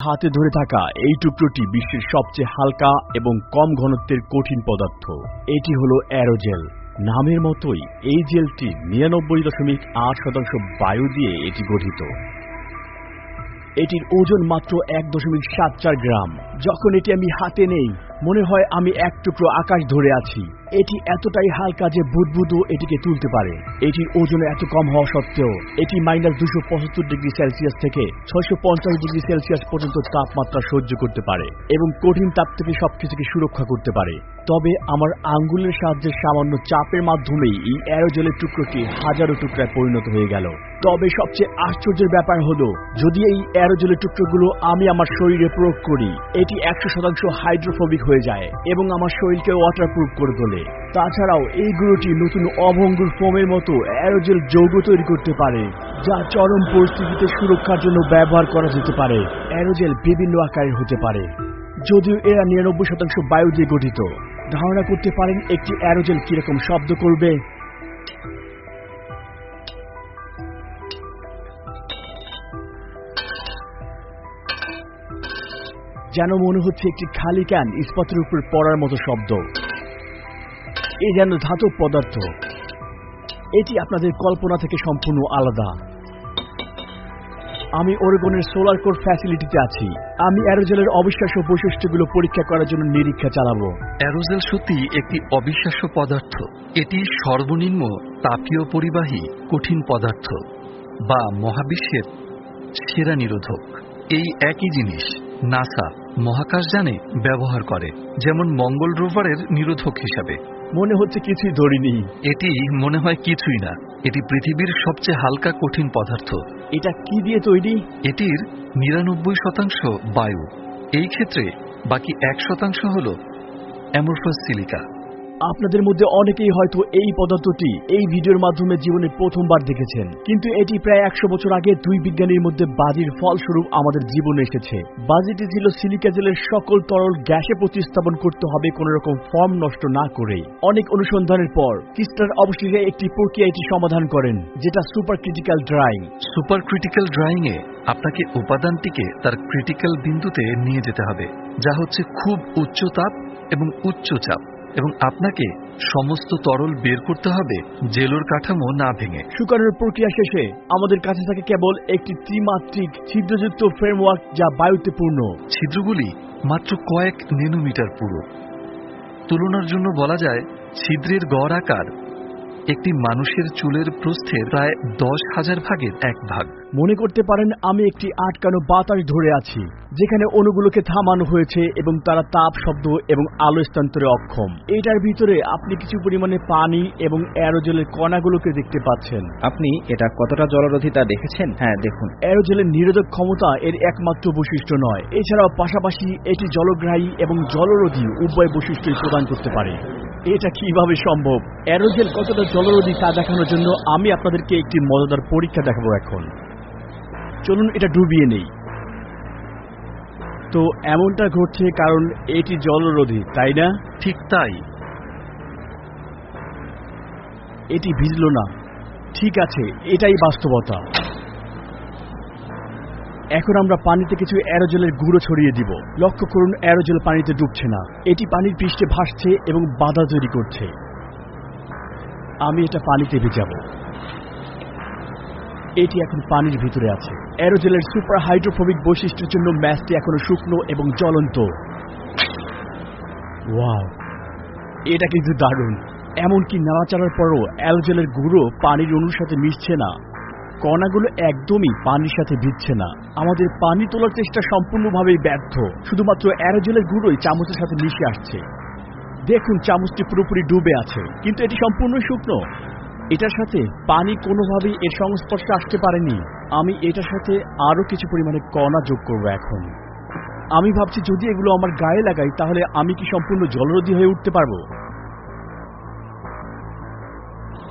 হাতে ধরে থাকা এই টুকরোটি বিশ্বের সবচেয়ে হালকা এবং কম ঘনত্বের কঠিন পদার্থ। এটি হল অ্যারোজেল। নামের মতোই এই জেলটি নিরানব্বই দশমিক আট শতাংশ বায়ু দিয়ে এটি গঠিত। এটির ওজন মাত্র এক দশমিক সাত চার গ্রাম। যখন এটি আমি হাতে নেই মনে হয় আমি এক টুকরো আকাশ ধরে আছি। এটি এতটাই হালকা যে বুদবুদও এটিকে তুলতে পারে। এটির ওজন এত কম হওয়া সত্ত্বেও, এটি মাইনাস দুশো পঁচাত্তর ডিগ্রি সেলসিয়াস থেকে ছয়শো পঞ্চাশ ডিগ্রি সেলসিয়াস পর্যন্ত তাপমাত্রা সহ্য করতে পারে এবং কঠিন তাপ থেকে সবকিছুকে সুরক্ষা করতে পারে। তবে আমার আঙ্গুলের সাহায্যে সামান্য চাপের মাধ্যমেই এই অ্যারোজেলের টুকরোটি হাজারো টুকরায় পরিণত হয়ে গেল। তবে সবচেয়ে আশ্চর্যের ব্যাপার হলো, যদি এই অ্যারোজেলের টুকরোগুলো আমি আমার শরীরে প্রয়োগ করি, এটি একশো শতাংশ হাইড্রোফোবিক হয়ে যায় এবং আমার শরীরকে ওয়াটারপ্রুফ করে তোলে। তাছাড়াও এই গুঁড়োটি নতুন অভঙ্গুর ফোমের মতো অ্যারোজেল যৌগ তৈরি করতে পারে, যা চরম পরিস্থিতিতে সুরক্ষার জন্য ব্যবহার করা যেতে পারে। অ্যারোজেল বিভিন্ন আকারের হতে পারে। যদিও এরা নিরানব্বই শতাংশ বায়ু দিয়ে গঠিত, ধারণা করতে পারেন একটি অ্যারোজেল কীরকম শব্দ করবে? যেন মনে হচ্ছে একটি খালি ক্যান ইস্পাতের উপর পড়ার মতো শব্দ। এ যেন ধাতব পদার্থ। এটি আপনাদের কল্পনা থেকে সম্পূর্ণ আলাদা। আমি ওরেগনের সোলার কোর ফ্যাসিলিটিতে আছি। আমি অ্যারোজেলের অবিশ্বাস্য বৈশিষ্ট্যগুলো পরীক্ষা করার জন্য নিরীক্ষা চালাবো। অ্যারোজেল সত্যি একটি অবিশ্বাস্য পদার্থ। এটি সর্বনিম্ন তাপীয় পরিবাহী কঠিন পদার্থ বা মহাবিশ্বের সেরা নিরোধক। এই একই জিনিস নাসা মহাকাশযানে ব্যবহার করে যেমন মঙ্গল রোভারের নিরোধক হিসাবে। মনে হচ্ছে কিছুই ধরিনি। এটি মনে হয় কিছুই না। এটি পৃথিবীর সবচেয়ে হালকা কঠিন পদার্থ। এটা কি দিয়ে তৈরি? এটির নিরানব্বই শতাংশ বায়ু। এই ক্ষেত্রে বাকি এক শতাংশ হল অ্যামোরফাস সিলিকা। আপনাদের মধ্যে অনেকেই হয়তো এই পদার্থটি এই ভিডিওর মাধ্যমে জীবনে প্রথমবার দেখেছেন। কিন্তু এটি প্রায় একশো বছর আগে দুই বিজ্ঞানীর মধ্যে বাজির ফলস্বরূপ আমাদের জীবনে এসেছে। বাজিটি ছিল সিলিকা জেলের সকল তরল গ্যাসে প্রতিস্থাপন করতে হবে কোন রকম ফর্ম নষ্ট না করে অনেক অনুসন্ধানের পর ক্রিস্টার অবশেষে একটি প্রক্রিয়া এটি সমাধান করেন, যেটা super critical drying. Super critical drying এ আপনাকে উপাদানটিকে তার ক্রিটিক্যাল বিন্দুতে নিয়ে যেতে হবে, যা হচ্ছে খুব উচ্চ তাপ এবং উচ্চ চাপ। এবং আপনাকে সমস্ত তরল বের করতে হবে জেলোর কাঠামো না ভেঙে। শুকানোর প্রক্রিয়া শেষে আমাদের কাছে থাকে কেবল একটি ত্রিমাত্রিক ছিদ্রযুক্ত ফ্রেমওয়ার্ক যা বায়ুতে পূর্ণ। ছিদ্রগুলি মাত্র কয়েক নেনোমিটার পুরো। তুলনার জন্য বলা যায় ছিদ্রের গড় আকার একটি মানুষের চুলের প্রস্থের প্রায় দশ হাজার ভাগের এক ভাগ। মনে করতে পারেন আমি একটি আটকানো বাতাস ধরে আছি যেখানে অণুগুলোকে থামানো হয়েছে এবং তারা তাপ শব্দ এবং আলো স্থানান্তরে অক্ষম। এটার ভিতরে আপনি কিছু পরিমাণে পানি এবং অ্যারোজেলের কণাগুলোকে দেখতে পাচ্ছেন। আপনি এটা কতটা জলরোধী তা দেখেছেন? হ্যাঁ দেখুন। অ্যারোজেলের নিরোধক ক্ষমতা এর একমাত্র বৈশিষ্ট্য নয়। এছাড়াও পাশাপাশি এটি জলগ্রাহী এবং জলরোধী উভয় বৈশিষ্ট্যই প্রদান করতে পারে। এটা কীভাবে সম্ভব? অ্যারোজেল কতটা জলরোধী তা দেখানোর জন্য আমি আপনাদেরকে একটি মজাদার পরীক্ষা দেখাবো এখন। চলুন এটা ডুবিয়ে নেই। তো এমনটা ঘটছে কারণ এটি জলরোধী তাই না? ঠিক তাই। এটি ভিজল না। ঠিক আছে এটাই বাস্তবতা। এখন আমরা পানিতে কিছু অ্যারোজেলের গুঁড়ো ছড়িয়ে দিব। লক্ষ্য করুন অ্যারোজেল পানিতে ডুবছে না। এটি পানির পৃষ্ঠে ভাসছে এবং বাধা তৈরি করছে। আমি এটা পানিতে ভিজাবো। এটি এখন পানির ভিতরে আছে। অ্যারোজেলের সুপার হাইড্রোফোবিক বৈশিষ্ট্যের জন্য ম্যাচটি এখনও শুকনো এবং জ্বলন্ত। এটা কিন্তু দারুণ। এমনকি নাড়াচাড়ার পরও অ্যারোজেলের গুঁড়ো পানির অণুর সাথে মিশছে না। কণাগুলো একদমই পানির সাথে ভিজছে না। আমাদের পানি তোলার চেষ্টা সম্পূর্ণভাবেই ব্যর্থ। শুধুমাত্র অ্যারোজেলের গুঁড়োই চামচের সাথে মিশে আসছে। দেখুন, চামচটি পুরোপুরি ডুবে আছে, কিন্তু এটি সম্পূর্ণ শুকনো। এটার সাথে পানি কোনোভাবেই এর সংস্পর্শে আসতে পারেনি। আমি এটার সাথে আরও কিছু পরিমাণে কণা যোগ করব এখন। আমি ভাবছি যদি এগুলো আমার গায়ে লাগাই তাহলে আমি কি সম্পূর্ণ জলরোধী হয়ে উঠতে পারব?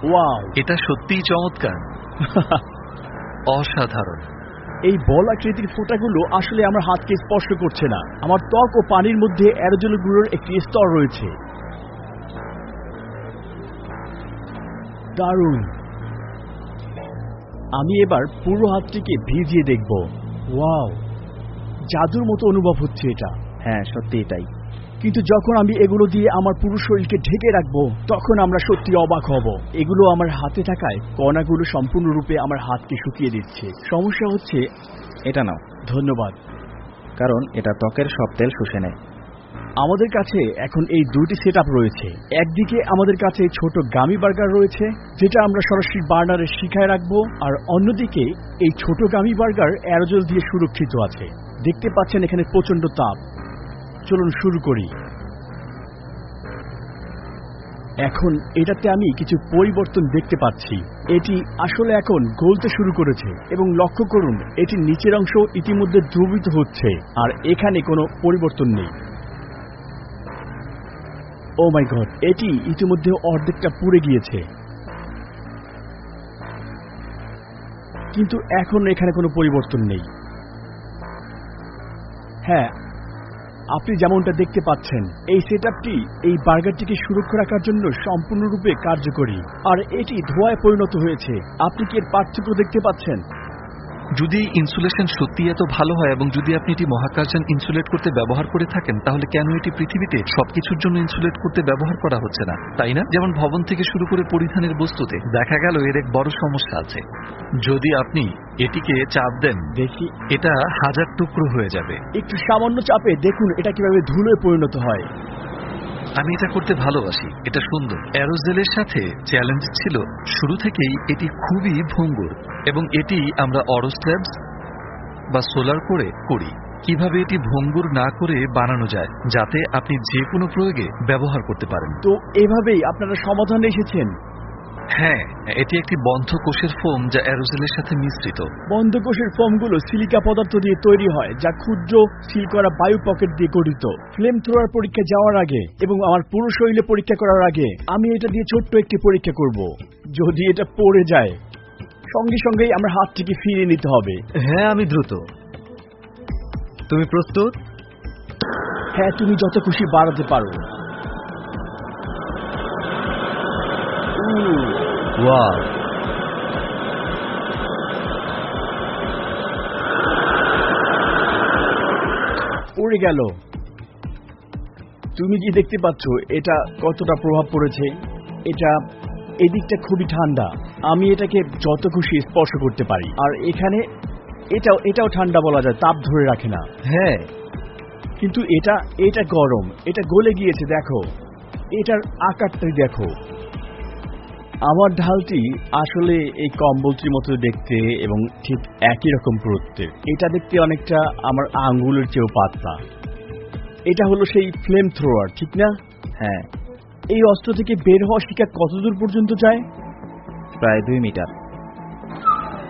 ওয়াও। এটা সত্যিই চমৎকার। অসাধারণ। এই বল আকৃতির ফোঁটাগুলো আসলে আমার হাতকে স্পর্শ করছে না। আমার ত্বক ও পানির মধ্যে অ্যারোজেল গুঁড়োর একটি স্তর রয়েছে। দারুণ। আমি এবার পুরো হাতটিকে ভিজিয়ে দেখব। ওয়াও জাদুর মতো অনুভব হচ্ছে এটা। হ্যাঁ সত্যি এটাই কিন্তু যখন আমি এগুলো দিয়ে আমার পুরো শরীরকে ঢেকে রাখব তখন আমরা সত্যি অবাক হব। এগুলো আমার হাতে থাকায় কণাগুলো সম্পূর্ণরূপে আমার হাতকে শুকিয়ে দিচ্ছে। সমস্যা হচ্ছে এটা নাও। ধন্যবাদ। কারণ এটা ত্বকের সব তেল শুষে নেয়। আমাদের কাছে এখন এই দুটি সেট রয়েছে। একদিকে আমাদের কাছে ছোট গামি বার্গার রয়েছে, যেটা আমরা সরাসরি বার্নারে শিখায় রাখব, আর অন্যদিকে এই ছোট গামি বার্গার অ্যারোজল দিয়ে সুরক্ষিত আছে। দেখতে পাচ্ছেন এখানে প্রচণ্ড তাপ। চলুন শুরু করি। এখন এটাতে আমি কিছু পরিবর্তন দেখতে পাচ্ছি। এটি আসলে এখন গলতে শুরু করেছে, এবং লক্ষ্য করুন, এটির নিচের অংশ ইতিমধ্যে দ্রবিত হচ্ছে, আর এখানে কোনো পরিবর্তন নেই। ও মাই গড এটি ইতিমধ্যে অর্ধেকটা পুড়ে গিয়েছে। কিন্তু এখন এখানে কোনো পরিবর্তন নেই। হ্যাঁ আপনি যেমনটা দেখতে পাচ্ছেন, এই সেটআপটি এই বার্গারটিকে সুরক্ষা রাখার জন্য সম্পূর্ণরূপে কার্যকরী। আর এটি ধোঁয়ায় পরিণত হয়েছে। আপনি কি এর পার্থক্য দেখতে পাচ্ছেন? যদি ইনসুলেশন সত্যি এত ভালো হয় এবং যদি আপনি এটি মহাকাশযান ইনসুলেট করতে ব্যবহার করে থাকেন তাহলে কেন এটি পৃথিবীতে সবকিছুর জন্য ইনসুলেট করতে ব্যবহার করা হচ্ছে না? তাই না? যেমন ভবন থেকে শুরু করে পরিধানের বস্তুতে দেখা গেল এর এক বড় সমস্যা আছে। যদি আপনি এটিকে চাপ দেন দেখি। এটা হাজার টুকরো হয়ে যাবে। একটু সামান্য চাপে দেখুন এটা কীভাবে ধুলোয় পরিণত হয়। আমি এটা করতে ভালোবাসি। এটা সুন্দর। অ্যারোজেলের সাথে চ্যালেঞ্জ ছিল। শুরু থেকেই এটি খুবই ভঙ্গুর এবং এটি আমরা অরোস্ল্যাবস বা সোলার করে করি। কীভাবে এটি ভঙ্গুর না করে বানানো যায়, যাতে আপনি যে কোনো প্রয়োগে ব্যবহার করতে পারেন। তো এভাবেই আপনারা সমাধানে এসেছেন। হ্যাঁ এটি একটি বন্ধ কোষের ফোম যা অ্যারোজেলের সাথে মিশ্রিত। বন্ধ বন্ধকোষের ফোমগুলো সিলিকা পদার্থ দিয়ে তৈরি হয় যা ক্ষুদ্র সিল করা বায়ু পকেট দিয়ে গঠিত। ফ্লেম থ্রোয়ার পরীক্ষা যাওয়ার আগে এবং আমার পুরো শরীরে পরীক্ষা করার আগে আমি এটা দিয়ে ছোট্ট একটি পরীক্ষা করব যদি এটা পড়ে যায়। সঙ্গে সঙ্গেই আমার হাতটিকে ফিরিয়ে নিতে হবে। হ্যাঁ আমি দ্রুত। তুমি প্রস্তুত? হ্যাঁ তুমি যত খুশি বাড়াতে পারো। ওয়া পড়ে গেল। তুমি কি দেখতে পাচ্ছ এটা কতটা প্রভাব পড়েছে? এটা এদিকটা খুবই ঠান্ডা। আমি এটাকে যত খুশি স্পর্শ করতে পারি। আর এখানে এটাও এটাও ঠান্ডা বলা যায় তাপ ধরে রাখে না। হ্যাঁ। কিন্তু এটা এটা গরম। এটা গলে গিয়েছে দেখো। এটার আকারটাই দেখো। আমার ঢালটি আসলে এই কম্বলটির মতো দেখতে এবং ঠিক একই রকম প্রত্যেক এটা দেখতে অনেকটা আমার আঙ্গুলের চেয়েও পাতলা। এটা হলো সেই ফ্লেম থ্রোয়ার ঠিক না? হ্যাঁ। এই অস্ত্র থেকে বের হওয়া শিকা কতদূর পর্যন্ত যায়? প্রায় দুই মিটার।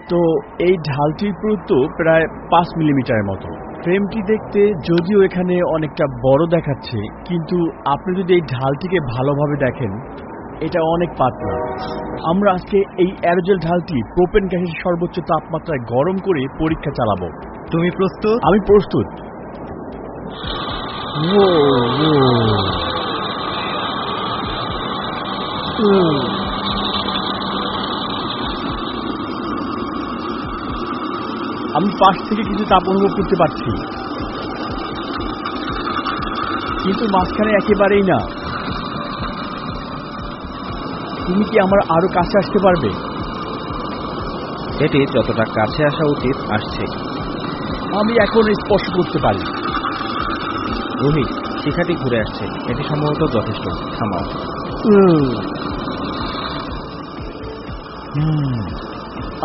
তো এই ঢালটির পুরুত্ব প্রায় পাঁচ মিলিমিটারের মতো। ফ্রেমটি দেখতে যদিও এখানে অনেকটা বড় দেখাচ্ছে কিন্তু আপনি যদি এই ঢালটিকে ভালোভাবে দেখেন এটা অনেক পাতলা আমরা আজকে এই অ্যারোজেল ঢালটি প্রোপেন গ্যাসের সর্বোচ্চ তাপমাত্রায় গরম করে পরীক্ষা চালাবো তুমি প্রস্তুত আমি প্রস্তুত ও, ও। ও। আমি পাশ থেকে কিছু তাপ অনুভব করতে পারছি কিন্তু মাঝখানে একেবারেই না তুমি কি আমার আরও কাছে আসতে পারবে? এটি যতটা কাছে আসা উচিত আসছে। আমি এখন স্পর্শ করতে পারি। রোহিত শিখাটি ঘুরে আসছে। এটি সম্ভবত যথেষ্ট। থামাও। হুম।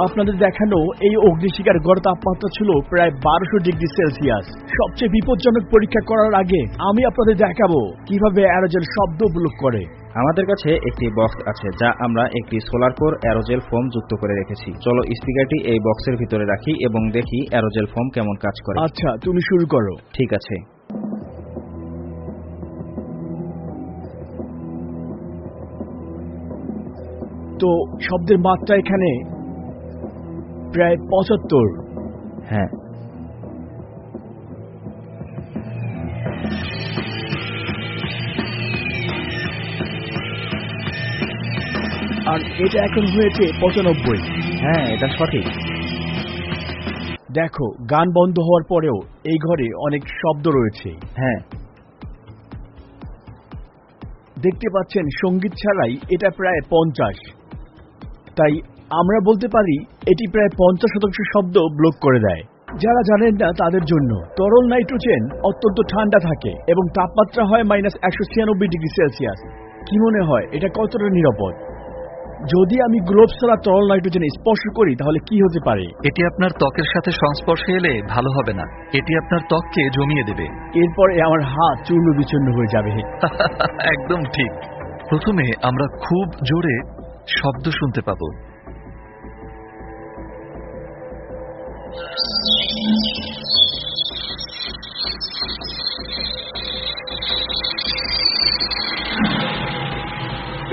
আপনাদের দেখানো এই অগ্নিশিকার গড় তাপমাত্রা ছিল প্রায় বারোশো ডিগ্রি সেলসিয়াস। সবচেয়ে বিপজ্জনক পরীক্ষা করার আগে আমি আপনাদের দেখাবো কীভাবে অ্যারোজেল শব্দ ব্লক করে। আমাদের কাছে একটি বক্স আছে যা আমরা একটি সোলার কোর অ্যারোজেল ফোম যুক্ত করে রেখেছি। চলো স্পিকারটি এই বক্সের ভিতরে রাখি এবং দেখি অ্যারোজেল ফোম কেমন কাজ করে। আচ্ছা তুমি শুরু করো। ঠিক আছে। তো শব্দের মাত্রা এখানে প্রায় পঁচাত্তর। হ্যাঁ। আর এটা এখন হয়েছে পঁচানব্বই। হ্যাঁ এটা সঠিক। দেখো গান বন্ধ হওয়ার পরেও এই ঘরে অনেক শব্দ রয়েছে। হ্যাঁ। দেখতে পাচ্ছেন সংগীত ছাড়াই এটা প্রায় পঞ্চাশ। তাই আমরা বলতে পারি এটি প্রায় পঞ্চাশ শতাংশ শব্দ ব্লক করে দেয়। যারা জানেন না তাদের জন্য তরল নাইট্রোজেন অত্যন্ত ঠান্ডা থাকে এবং তাপমাত্রা হয় মাইনাস একশো ছিয়ানব্বই ডিগ্রি সেলসিয়াস। কি মনে হয় এটা কতটা নিরাপদ? যদি আমি গ্লোভস ছাড়া তরল নাইট্রোজেন স্পর্শ করি তাহলে কি হতে পারে? এটি আপনার ত্বকের সাথে সংস্পর্শে এলে ভালো হবে না। এটি আপনার ত্বককে জমিয়ে দেবে। এরপরে আমার হাত চূর্ণ বিচূর্ণ হয়ে যাবে। একদম ঠিক। প্রথমে আমরা খুব জোরে শব্দ শুনতে পাবো।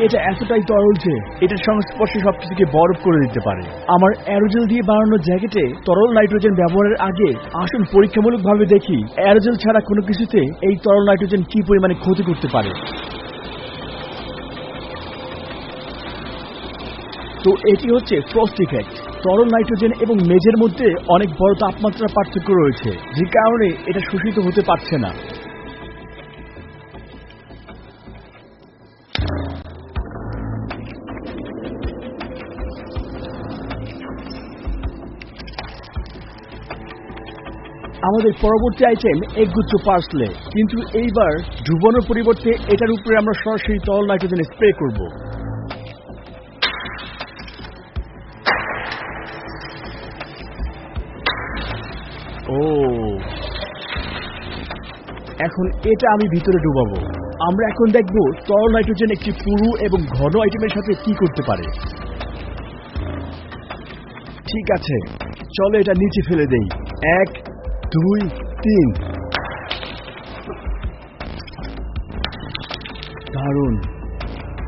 এটা এতটাই তরল যে এটার সংস্পর্শে সবকিছুকে বরফ করে দিতে পারে। আমার অ্যারোজেল দিয়ে বানানো জ্যাকেটে তরল নাইট্রোজেন ব্যবহারের আগে আসুন পরীক্ষামূলকভাবে দেখি, অ্যারোজেল ছাড়া কোনো কিছুতে এই তরল নাইট্রোজেন কি পরিমাণে ক্ষতি করতে পারে। তো এটি হচ্ছে ফ্রস্ট ইফেক্ট তরল নাইট্রোজেন এবং মেঝের মধ্যে অনেক বড় তাপমাত্রার পার্থক্য রয়েছে, যে কারণে এটা শোষিত হতে পারছে না। আমাদের পরবর্তী আইটেম একগুচ্ছ পার্সলে কিন্তু এইবার ডুবানোর পরিবর্তে এটার উপরে আমরা সরাসরি তরল নাইট্রোজেন স্প্রে করব। ও। এখন এটা আমি ভিতরে ডুবাবো। আমরা এখন দেখব তরল নাইট্রোজেন একটি পুরু এবং ঘন আইটেমের সাথে কি করতে পারে। ঠিক আছে, চলো এটা নিচে ফেলে দেই। এক দুই তিন। দারুণ।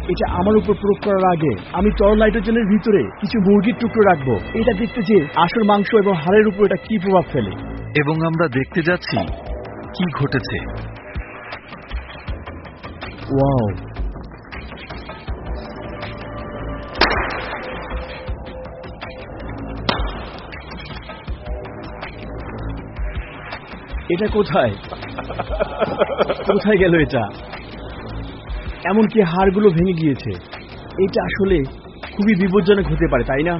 এটা আমার উপর প্রয়োগ করার আগে আমি তরল নাইট্রোজেনের ভিতরে কিছু মুরগির টুকরো রাখব। এটা দেখতে যে আসল মাংস এবং হাড়ের উপর এটা কি প্রভাব ফেলে। এবং আমরা দেখতে যাচ্ছি কি ঘটেছে। ওয়াও। এটা কোথায়? কোথায় গেল এটা? এমনকি হাড়গুলো ভেঙে গিয়েছে। এটা আসলে খুবই বিপজ্জনক হতে পারে তাই না?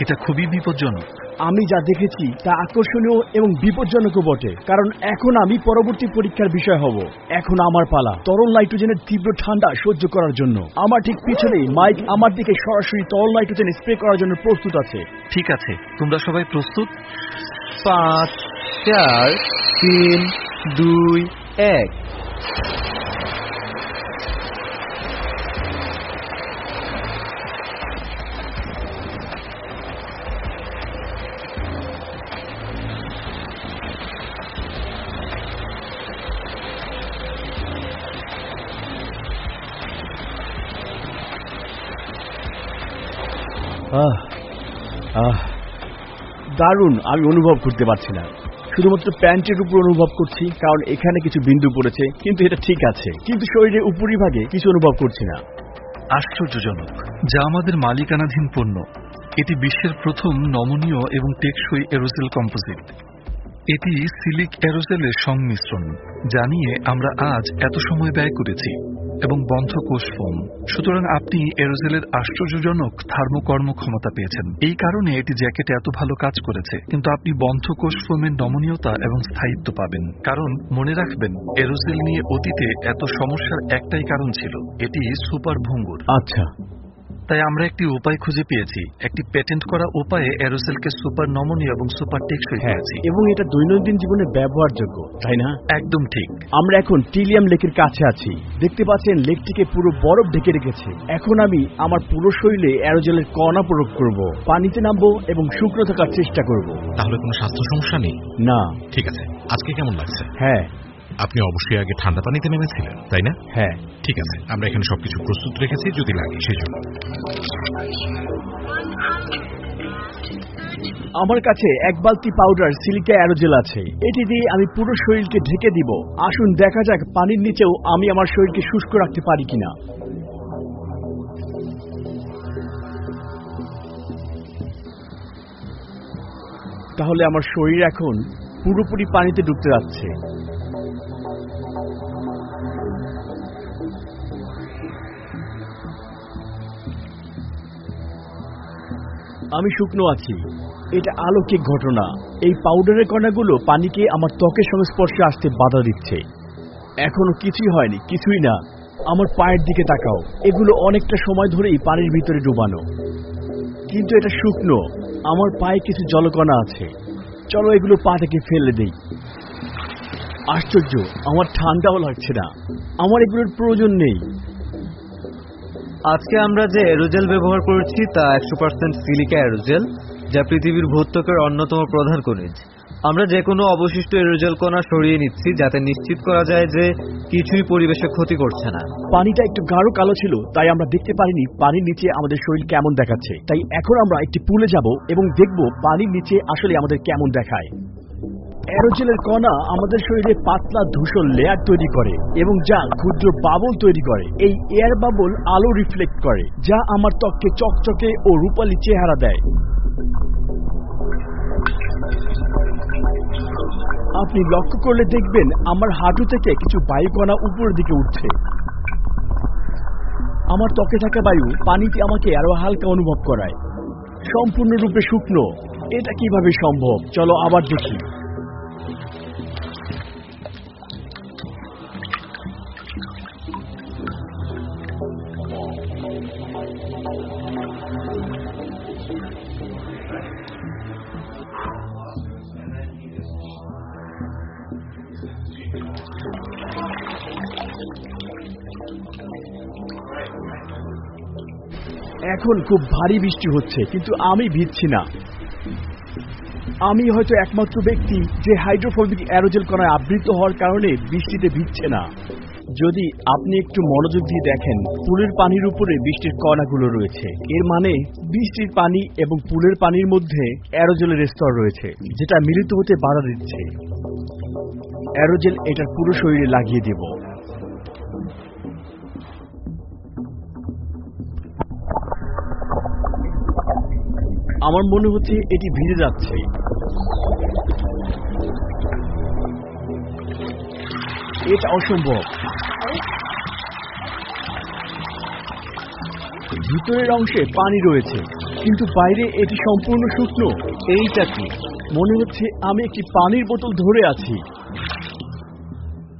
এটা খুবই বিপজ্জনক। আমি যা দেখেছি তা আকর্ষণীয় এবং বিপজ্জনকও বটে। কারণ এখন আমি পরবর্তী পরীক্ষার বিষয় হব। এখন আমার পালা তরল নাইট্রোজেনের তীব্র ঠান্ডা সহ্য করার জন্য। আমার ঠিক পিছনেই মাইক আমার দিকে সরাসরি তরল নাইট্রোজেন স্প্রে করার জন্য প্রস্তুত আছে। ঠিক আছে তোমরা সবাই প্রস্তুত? পাঁচ চার তিন দুই এক। আহ আহ দারুণ আমি অনুভব করতে পারছি না। শুধুমাত্র প্যান্টের উপর অনুভব করছি, কারণ এখানে কিছু বিন্দু পড়েছে, কিন্তু এটা ঠিক আছে। কিন্তু শরীরের উপরিভাগে কিছু অনুভব করছি না। আশ্চর্যজনক, যা আমাদের মালিকানাধীন পণ্য। এটি বিশ্বের প্রথম নমনীয় এবং টেকসই এরোজেল কম্পোজিট। এটি সিলিক এরোজেলের সংমিশ্রণ, যা নিয়ে আমরা আজ এত সময় ব্যয় করেছি, এবং বন্ধ কোষ ফোম সুতরাং আপনি এরোজেলের আশ্চর্যজনক থার্মোকর্ম ক্ষমতা পেয়েছেন। এই কারণে এটি জ্যাকেটে এত ভালো কাজ করেছে, কিন্তু আপনি বন্ধ কোষ ফোমের নমনীয়তা এবং স্থায়িত্ব পাবেন। কারণ, মনে রাখবেন, এরোজেল নিয়ে অতীতে এত সমস্যার একটাই কারণ ছিল, এটি সুপার ভঙ্গুর আচ্ছা। তাই আমরা একটি উপায় খুঁজে পেয়েছি। একটি পেটেন্ট করা উপায়ে এরোসেলকে সুপার নমনীয় এবং সুপার টেকসই হ্যাঁ করেছি। এবং এটা দৈনন্দিন জীবনে ব্যবহারযোগ্য তাই না? একদম ঠিক। আমরা এখন টিলিয়াম লেকের কাছে আছি। দেখতে পাচ্ছেন লেকটিকে পুরো বরফ ঢেকে রেখেছে। এখন আমি আমার পুরো শরীরে অ্যারোজেলের কণা প্রয়োগ করব পানিতে নামবো এবং শুকনো থাকার চেষ্টা করব। তাহলে কোনো স্বাস্থ্য সমস্যা নেই? না। ঠিক আছে। আজকে কেমন লাগছে? হ্যাঁ। আপনি অবশ্যই আগে ঠান্ডা পানিতে নেমেছিলেন তাই না? হ্যাঁ। ঠিক আছে আমরা এখানে সবকিছু প্রস্তুত রেখেছি যদি লাগে সেই জন্য। আমার কাছে এক বালতি পাউডার সিলিকা অ্যারোজেল আছে। এটি দিয়ে আমি পুরো শরীরকে ঢেকে দিব। আসুন দেখা যাক পানির নিচেও আমি আমার শরীরকে শুষ্ক রাখতে পারি কিনা। তাহলে আমার শরীর এখন পুরোপুরি পানিতে ডুবতে যাচ্ছে। আমি শুকনো আছি। এটা আলৌকিক ঘটনা। এই পাউডারের কণাগুলো পানিকে আমার ত্বকের সংস্পর্শে আসতে বাধা দিচ্ছে। এখনও কিছুই হয়নি, কিছুই না। আমার পায়ের দিকে তাকাও। এগুলো অনেকটা সময় ধরেই পানির ভিতরে ডুবানো। কিন্তু এটা শুকনো। আমার পায়ে কিছু জলকণা আছে। চলো এগুলো পা থেকে ফেলে দেই। আশ্চর্য! আমার ঠান্ডাও লাগছে না। আমার এগুলোর প্রয়োজন নেই। আজকে আমরা যে অ্যারোজেল ব্যবহার করছি তা একশো পার্সেন্ট সিলিকা অ্যারোজেল যা পৃথিবীর ভূত্বকের অন্যতম প্রধান খনিজ। আমরা যে কোনো অবশিষ্ট এরোজেল কণা সরিয়ে নিচ্ছি, যাতে নিশ্চিত করা যায় যে কিছুই পরিবেশে ক্ষতি করছে না। পানিটা একটু গাঢ় কালো ছিল, তাই আমরা দেখতে পারিনি পানির নিচে আমাদের শরীর কেমন দেখাচ্ছে। তাই এখন আমরা একটি পুলে যাব এবং দেখব পানির নিচে আসলে আমাদের কেমন দেখায়। অ্যারোজেলের কণা আমাদের শরীরে পাতলা ধূসর লেয়ার তৈরি করে এবং যা ক্ষুদ্র বাবল তৈরি করে। এই এয়ার বাবল আলো রিফ্লেক্ট করে, যা আমার ত্বককে চকচকে ও রূপালী চেহারা দেয়। আপনি লক্ষ্য করলে দেখবেন আমার হাঁটু থেকে কিছু বায়ুকণা উপরের দিকে উঠছে। আমার ত্বকে থাকা বায়ু পানিতে আমাকে আরও হালকা অনুভব করায়। সম্পূর্ণরূপে শুকনো। এটা কীভাবে সম্ভব? চলো আবার দেখি। এখন খুব ভারী বৃষ্টি হচ্ছে, কিন্তু আমি ভিজছি না। আমি হয়তো একমাত্র ব্যক্তি যে হাইড্রোফোবিক অ্যারোজেল কণায় আবৃত হওয়ার কারণে বৃষ্টিতে ভিজছে না। যদি আপনি একটু মনোযোগ দিয়ে দেখেন পুলের পানির উপরে বৃষ্টির কণাগুলো রয়েছে। এর মানে বৃষ্টির পানি এবং পুলের পানির মধ্যে অ্যারোজেলের স্তর রয়েছে, যেটা মিলিত হতে বাধা দিচ্ছে। অ্যারোজেল এটার পুরো শরীরে লাগিয়ে দেব। আমার মনে হচ্ছে এটি ভিজে যাচ্ছে। এটা অসম্ভব। ভিতরের অংশে পানি রয়েছে। কিন্তু বাইরে এটি সম্পূর্ণ শুকনো। এইটা কি? মনে হচ্ছে আমি একটি পানির বোতল ধরে আছি।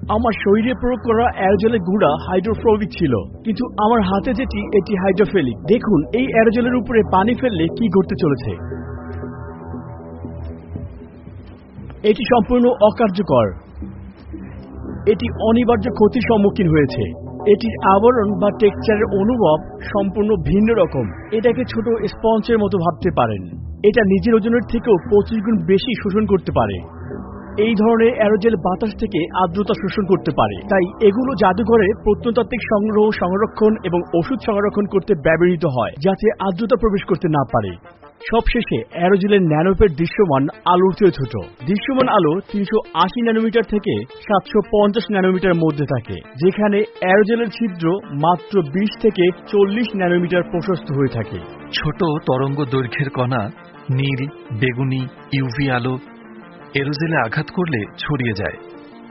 আমার শরীরে প্রয়োগ করা অ্যারোজেলের গুঁড়া হাইড্রোফ্লোবিক ছিল। কিন্তু আমার হাতে যেটি, এটি হাইড্রোফেলিক। দেখুন, এই অ্যারোজেলের উপরে পানি ফেললে কি ঘটতে চলেছে। এটি সম্পূর্ণ অকার্যকর। এটি অনিবার্য ক্ষতির সম্মুখীন হয়েছে। এটির আবরণ বা টেক্সচারের অনুভব সম্পূর্ণ ভিন্ন রকম। এটাকে ছোট স্পঞ্জের মতো ভাবতে পারেন। এটা নিজের ওজনের থেকেও পঁচিশ গুণ বেশি শোষণ করতে পারে। এই ধরনের অ্যারোজেল বাতাস থেকে আর্দ্রতা শোষণ করতে পারে। তাই এগুলো জাদুঘরে প্রত্নতাত্ত্বিক সংগ্রহ, সংরক্ষণ এবং ওষুধ সংরক্ষণ করতে ব্যবহৃত হয়, যাতে আর্দ্রতা প্রবেশ করতে না পারে। সবশেষে অ্যারোজেলের ন্যানোপের দৃশ্যমান আলোর চেয়ে ছোট। দৃশ্যমান আলো তিনশো আশি ন্যানোমিটার থেকে সাতশো পঞ্চাশ ন্যানোমিটার মধ্যে থাকে, যেখানে অ্যারোজেলের ছিদ্র মাত্র বিশ থেকে চল্লিশ ন্যানোমিটার প্রশস্ত হয়ে থাকে। ছোট তরঙ্গ দৈর্ঘ্যের কণা নীল, বেগুনি, ইউভি আলো এরোজেলে আঘাত করলে ছড়িয়ে যায়।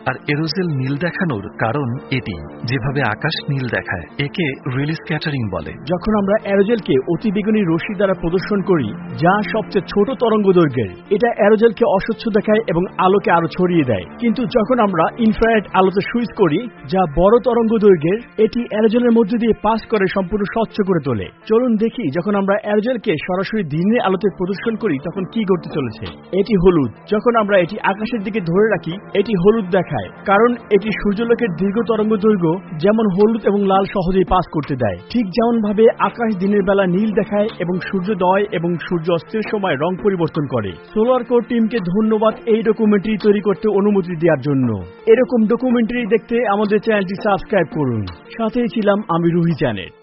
আর এরোজেল নীল দেখানোর কারণ এটি। যেভাবে আকাশ নীল দেখায়, একে রিলিজ ক্যাটারিং বলে। যখন আমরা অ্যারোজেলকে অতিবেগুনি রশ্মি দ্বারা প্রদর্শন করি, যা সবচেয়ে ছোট তরঙ্গ দৈর্ঘ্যের এটা অ্যারোজেলকে অস্বচ্ছ দেখায় এবং আলোকে আরও ছড়িয়ে দেয়। কিন্তু যখন আমরা ইনফ্রারেড আলোতে সুইচ করি, যা বড় তরঙ্গ দৈর্ঘ্যের এটি অ্যারোজেলের মধ্যে দিয়ে পাস করে সম্পূর্ণ স্বচ্ছ করে তোলে। চলুন দেখি, যখন আমরা অ্যারোজেলকে সরাসরি দিনের আলোতে প্রদর্শন করি, তখন কি ঘটতে চলেছে। এটি হলুদ। যখন আমরা এটি আকাশের দিকে ধরে রাখি, এটি হলুদ দেখায়, কারণ এটি সূর্যলোকের দীর্ঘ তরঙ্গ দৈর্ঘ্য, যেমন হলুদ এবং লাল সহজেই পাস করতে দেয়। ঠিক যেমন ভাবে আকাশ দিনের বেলা নীল দেখায় এবং সূর্যোদয় এবং সূর্য অস্তের সময় রং পরিবর্তন করে। সোলার কোর টিমকে ধন্যবাদ এই ডকুমেন্টারি তৈরি করতে অনুমতি দেওয়ার জন্য। এরকম ডকুমেন্টারি দেখতে আমাদের চ্যানেলটি সাবস্ক্রাইব করুন। সাথেই ছিলাম আমি রুহি চ্যানেল।